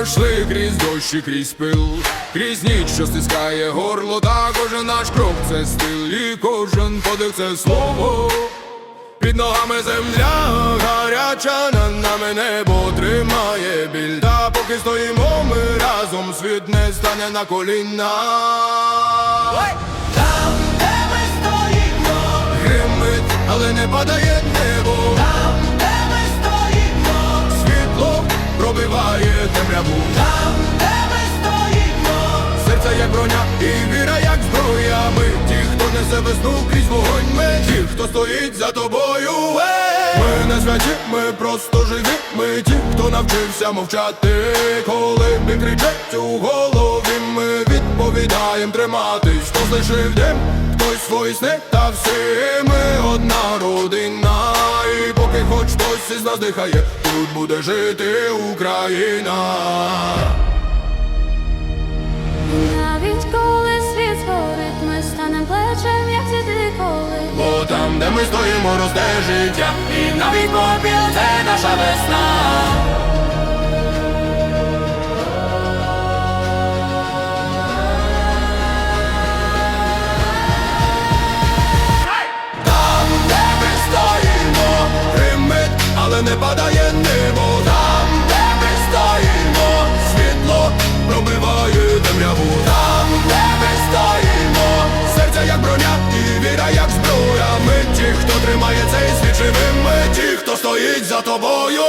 пройшли крізь дощ і крізь пил, крізь ніч, що стискає горло, та кожен наш крок це стил, і кожен подих це слово. Під ногами земля гаряча, над нами небо тримає біль. Та поки стоїмо ми разом, світ не стане на коліна. Там, де ми стоїмо, Гримить, але не падає несе весну крізь вогонь. Ми ті, хто стоїть за тобою. Ми не святі, ми просто живі. Ми ті, хто навчився мовчати. Коли ми кричать у голові, ми відповідаємо триматись. Хто залишив дим, хтось свої сни, та всі ми одна родина. І поки хоч хтось із нас дихає, тут буде жити Україна. Там, де ми стоїмо, росте життя, і навіть попіл це наша весна. Там, де ми стоїмо, гримить, але не падає стоїть за тобою.